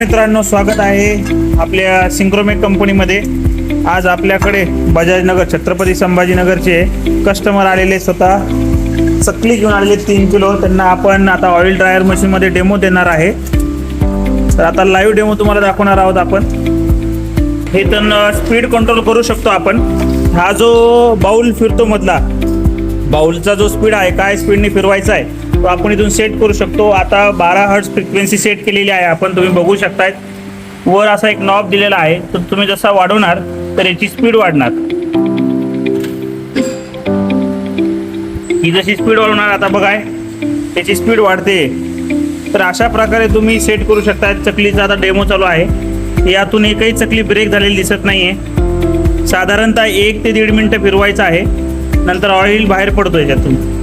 मित्रांनो स्वागत आहे आपल्या सिंक्रोमेक कंपनीमध्ये. आज आपल्याकडे बजाजनगर छत्रपती संभाजीनगरचे कस्टमर आलेले स्वतः. चकली घेऊन आलेले तीन किलो. त्यांना आपण आता ऑइल ड्रायर मशीनमध्ये डेमो देणार आहे. तर आता लाईव्ह डेमो तुम्हाला दाखवणार आहोत आपण. हे तर स्पीड कंट्रोल करू शकतो आपण. हा जो बाऊल फिरतो मधला बाऊलचा जो स्पीड आहे काय स्पीडने फिरवायचा आहे तो आपण इथून सेट करू शकतो. आता बारा हर्ट्स फ्रिक्वेन्सी सेट केलेली आहे. आपण तुम्ही बघू शकताय. वर असा एक नॉब दिलेला आहे. तर तुम्ही जसा वाढवणार तर याची स्पीड वाढणार. ही जशी स्पीड वाढवणार आता बघाय. त्याची स्पीड वाढते. तर अशा प्रकारे तुम्ही सेट करू शकता चकलीचा आता डेमो चालू आहे. यातून एकही चकली ब्रेक झालेली दिसत नाहीये. साधारणतः एक ते दीड मिनिटं फिरवायचं आहे. नंतर ऑइल बाहेर पडतो याच्यातून.